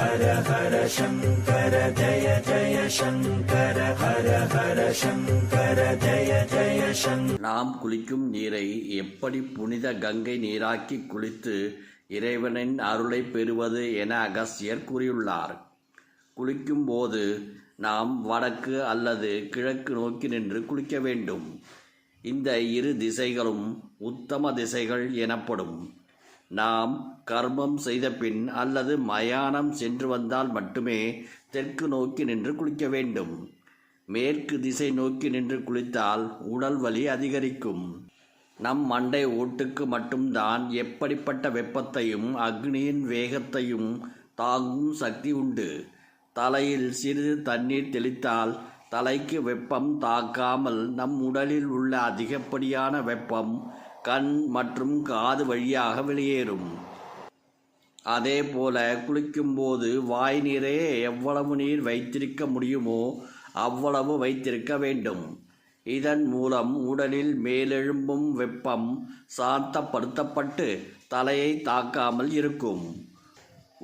ஹர ஹர சங்கர ஜய ஜய சங்கர ஹர ஹர சங்கர ஜய ஜய சங்கர நாம் குளிக்கும் நீரை எப்படி புனித கங்கை நீராக்கி குளித்து இறைவனின் அருளை பெறுவது என அகஸ்தியர் கூறியுள்ளார். குளிக்கும் போது நாம் வடக்கு அல்லது கிழக்கு நோக்கி நின்று குளிக்க வேண்டும். இந்த இரு திசைகளும் உத்தம திசைகள் எனப்படும். நாம் கர்மம் செய்த பின் அல்லது மயானம் சென்று வந்தால் மட்டுமே தெற்கு நோக்கி நின்று குளிக்க வேண்டும். மேற்கு திசை நோக்கி நின்று குளித்தால் உடல் வலி அதிகரிக்கும். நம் மண்டை ஓட்டுக்கு மட்டும்தான் எப்படிப்பட்ட வெப்பத்தையும் அக்னியின் வேகத்தையும் தாங்கும் சக்தி உண்டு. தலையில் சிறிது தண்ணீர் தெளித்தால் தலைக்கு வெப்பம் தாக்காமல் நம் உடலில் உள்ள அதிகப்படியான வெப்பம் கண் மற்றும் காது வழியாக வெளியேறும். அதே போல குளிக்கும்போது வாய் நீரே எவ்வளவு நீர் வைத்திருக்க முடியுமோ அவ்வளவு வைத்திருக்க வேண்டும். இதன் மூலம் உடலில் மேலெழும்பும் வெப்பம் சாந்தப்படுத்தப்பட்டு தலையை தாக்காமல் இருக்கும்.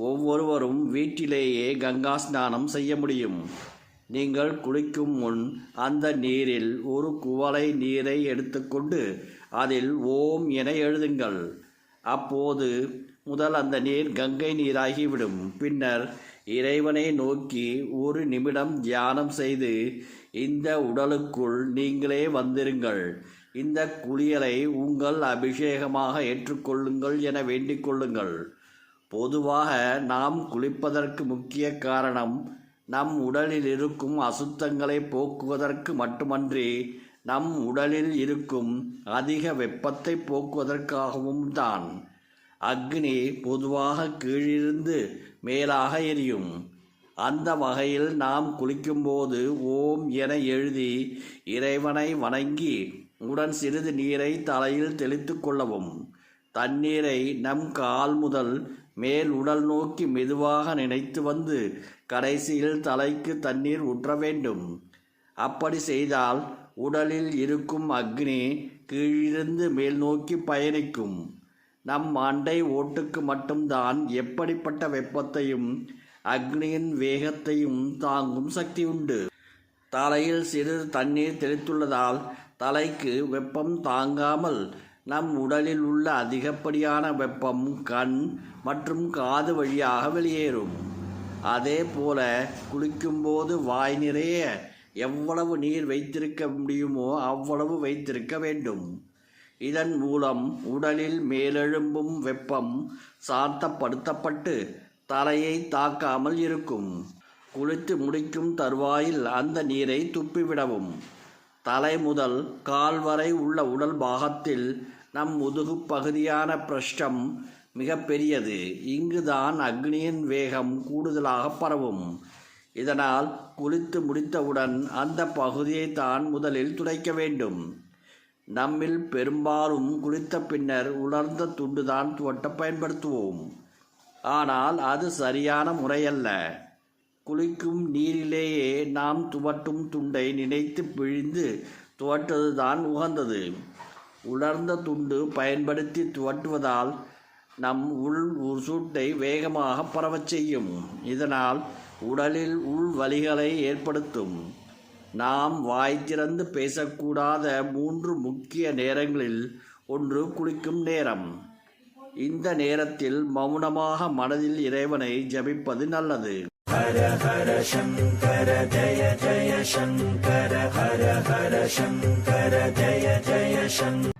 ஒவ்வொருவரும் வீட்டிலேயே கங்கா ஸ்நானம் செய்ய முடியும். நீங்கள் குளிக்கும் முன் அந்த நீரில் ஒரு குவளை நீரை எடுத்துக்கொண்டு அதில் ஓம் என எழுதுங்கள். அப்போது முதல் அந்த நீர் கங்கை நீராகிவிடும். பின்னர் இறைவனை நோக்கி ஒரு நிமிடம் தியானம் செய்து இந்த உடலுக்குள் நீங்களே வந்திருங்கள். இந்த குளியலை உங்கள் அபிஷேகமாக ஏற்றுக்கொள்ளுங்கள் என வேண்டிக் கொள்ளுங்கள். பொதுவாக நாம் குளிப்பதற்கு முக்கிய காரணம் நம் உடலில் இருக்கும் அசுத்தங்களை போக்குவதற்கு மட்டுமன்றி நம் உடலில் இருக்கும் அதிக வெப்பத்தை போக்குவதற்காகவும் தான். அக்னி பொதுவாக கீழிருந்து மேலாக எரியும். அந்த வகையில் நாம் குளிக்கும்போது ஓம் என எழுதி இறைவனை வணங்கி உடன் சிறிது நீரை தலையில் தெளித்து கொள்ளவும். தண்ணீரை நம் கால் முதல் மேல் உடல் நோக்கி மெதுவாக நினைத்து வந்து கடைசியில் தலைக்கு தண்ணீர் ஊற்ற வேண்டும். அப்படி செய்தால் உடலில் இருக்கும் அக்னி கீழிருந்து மேல் நோக்கி பயணிக்கும். நம் மண்டை ஓட்டுக்கு மட்டும்தான் எப்படிப்பட்ட வெப்பத்தையும் அக்னியின் வேகத்தையும் தாங்கும் சக்தி உண்டு. தலையில் சிறிது தண்ணீர் தெளித்துள்ளதால் தலைக்கு வெப்பம் தாங்காமல் நம் உடலில் உள்ள அதிகப்படியான வெப்பம் கண் மற்றும் காது வழியாக வெளியேறும். அதே போல குளிக்கும்போது வாய் நிறைய எவ்வளவு நீர் வைத்திருக்க முடியுமோ அவ்வளவு வைத்திருக்க வேண்டும். இதன் மூலம் உடலில் மேலெழும்பும் வெப்பம் சாந்தப்படுத்தப்பட்டு தலையை தாக்காமல் இருக்கும். குளித்து முடிக்கும் தருவாயில் அந்த நீரை துப்பிவிடவும். தலை முதல் கால் வரை உள்ள உடல் பாகத்தில் நம் முதுகு பகுதியான பிரஷ்டம் மிக பெரியது. இங்குதான் அக்னியின் வேகம் கூடுதலாக பரவும். இதனால் குளித்து முடித்தவுடன் அந்த பகுதியை தான் முதலில் துடைக்க வேண்டும். நம்மில் பெரும்பாலும் குளித்த பின்னர் உலர்ந்த துண்டுதான் துவட்ட பயன்படுத்துவோம். ஆனால் அது சரியான முறையல்ல. குளிக்கும் நீரிலேயே நாம் துவட்டும் துண்டை நினைத்து பிழிந்து துவட்டுவதுதான் உகந்தது. உலர்ந்த துண்டு பயன்படுத்தி துவட்டுவதால் நம் உள் சூட்டை வேகமாக பரவச் செய்யும். இதனால் உடலில் உள் வலிகளை ஏற்படுத்தும். நாம் வாய் திறந்து பேசக்கூடாத மூன்று முக்கிய நேரங்களில் ஒன்று குளிக்கும் நேரம். இந்த நேரத்தில் மௌனமாக மனதில் இறைவனை ஜபிப்பது நல்லது. ஹர ஹர சங்கர ஜய ஜய சங்கர ஹர ஹர சங்கர ஜய ஜய சங்கர.